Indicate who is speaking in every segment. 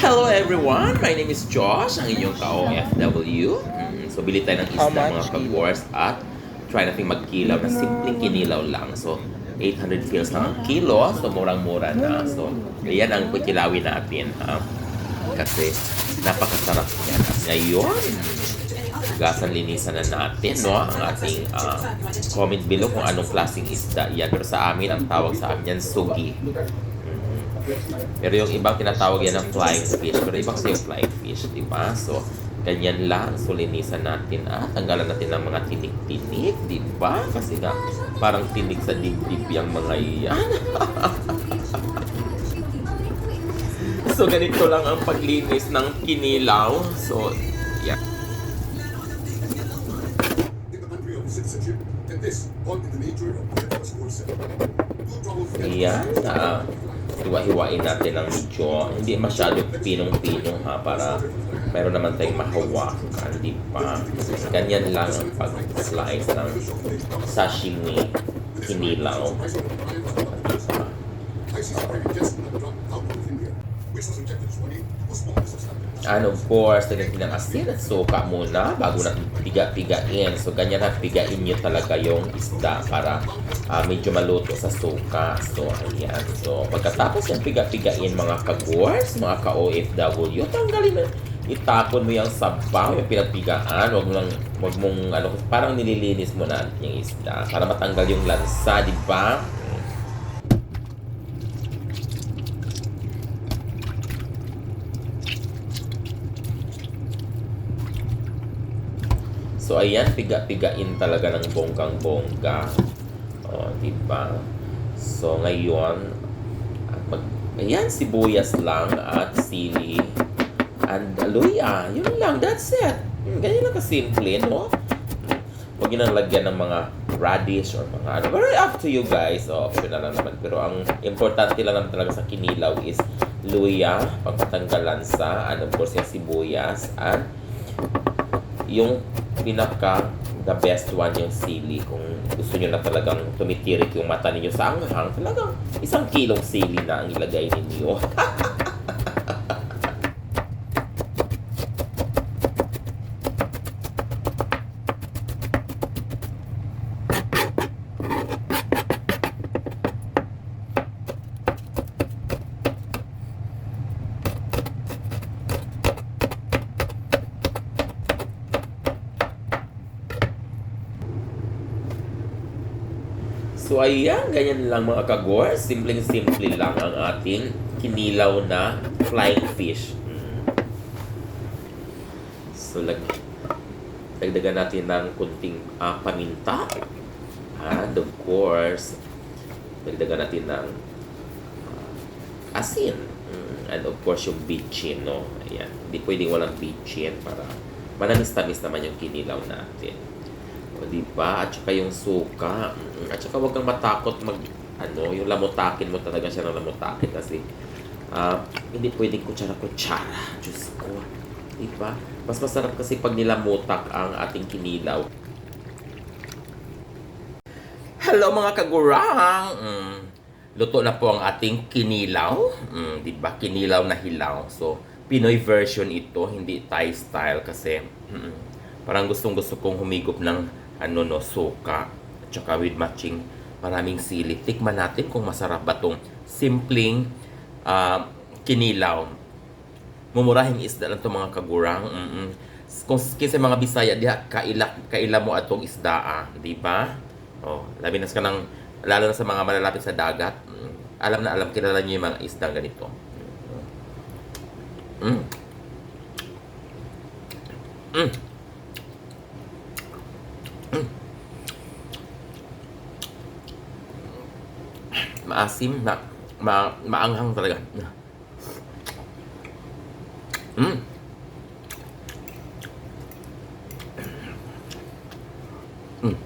Speaker 1: Hello everyone! My name is Josh, ang inyong ka-OFW. Mm, so, bili tayo ng
Speaker 2: How
Speaker 1: isda mga pag-wars at try natin magkilaw na simpleng kinilaw lang. So, 800 feels lang ang kilo. So, murang-mura na. So, yan ang kikilawin natin. Ha? Kasi, napakasarap yan. At ngayon, gasan linisan na natin, no? Ang ating ah, comment below kung anong klaseng isda yan. Pero sa amin, ang tawag sa amin yan, sugi. Pero yung ibang tinatawag yan ng flying fish. Pero ibang kasi yung flying fish, di ba? So, ganyan lang. So, natin. Ah, tanggalan natin ng mga tinik-tinik, di ba? Kasi nga, parang tinik sa dibdib yung mga yan. so, ganito lang ang paglinis ng kinilaw. So, yeah.
Speaker 3: trouble for
Speaker 1: Ayan, ah, hiwa-hiwain natin ng medyo, hindi masyado pinong-pinong ha, para meron naman tayong mahawakan, di ba? Ganyan lang ang pag-slice ng sashimi kinilaw. Diba? And of course, lagyan ng asin at suka muna bago natin piga-pigain. So, ganyan na pigain nyo talaga yung isda para ah, medyo maluto sa suka. So, ayan. So, pagkatapos yung piga-pigain mga kagwars, mga ka-OFW, tanggalin mo. Itapon mo yung sabaw, yung pinagpigaan. Huwag mo huwag mong, ano, parang nililinis mo na yung isda para matanggal yung lansa, di ba? So ayan, piga-pigain talaga ng bonggang-bongga. O, di ba? So ngayon, at mag, ayan, sibuyas lang at sili and luya. Yun lang, that's it. Hmm, Ganyan lang kasimple, no? Huwag yun ang lagyan ng mga radish or mga ano. Pero up to you guys. O, optional lang naman. Pero ang importante lang naman talaga sa kinilaw is luya, pagpatanggal lansa, and of course yung sibuyas, and yung pinaka the best one yung sili kung gusto nyo na talagang tumitirik yung mata ninyo sa anghang talagang isang kilong sili na ang ilagay ninyo So ayan, ganyan lang mga kagor. Simpleng-simple lang ang ating kinilaw na flying fish. Mm. So lag dagdagan natin ng kunting ah, paminta. And of course, dagdagan natin ng ah, asin. Mm, And of course, yung bitchin, no? Ayan. Hindi pwedeng walang bitchin para manamis-tamis naman yung kinilaw natin. O, di ba? At saka yung suka. Mm, At saka huwag kang matakot mag, ano, yung lamutakin mo talaga siya ng lamutakin kasi ah, hindi pwedeng kutsara-kutsara. Diyos ko. Di ba? Mas masarap kasi pag nilamutak ang ating kinilaw. Hello mga kagurang! Mm, luto na po ang ating kinilaw. Mm, di ba? Kinilaw na hilaw. So, Pinoy version ito, hindi Thai style kasi mm, parang gustong gusto kong humigop ng ano no, suka. At with matching maraming sili. Tikman natin kung masarap ba tong simpleng ah, kinilaw. Mumurahing isda lang to mga kagurang. Mm-mm. Kung kasi mga Bisaya, diha kaila kaila mo atong isda, ah, di ba? Oh, labi na ka ng lalo na sa mga malalapit sa dagat. Mm, alam na alam kilala niyo yung mga isda ganito. Mm. Mm. Maasim, ma, ma, maanghang talaga. Mm. Mm.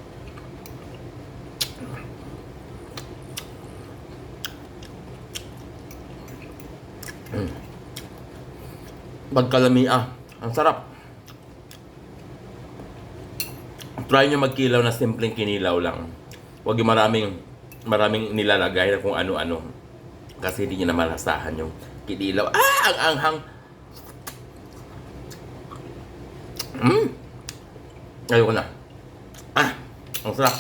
Speaker 1: Mm. Pagkalami ah, ang sarap. Try nyo magkilaw na simpleng kinilaw lang. Huwag yung maraming maraming nilalagay na kung ano-ano. Kasi hindi niya na malasahan yung kinilaw. Ah! Ang anghang! Mm! Ayoko na. Ah! Ang sarap.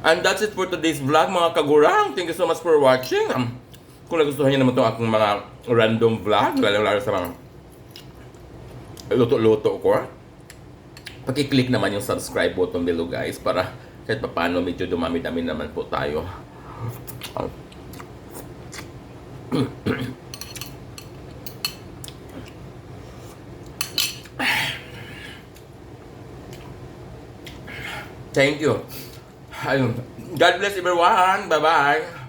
Speaker 1: And that's it for today's vlog mga kagurang. Thank you so much for watching. Um, kung nagustuhan niyo naman itong aking mga random vlog, lalo-lalo sa mga luto-luto ko paki-click naman yung subscribe button below guys para kahit paano medyo dumami-dami naman po tayo. Thank you. Ayun. God bless everyone. Bye-bye.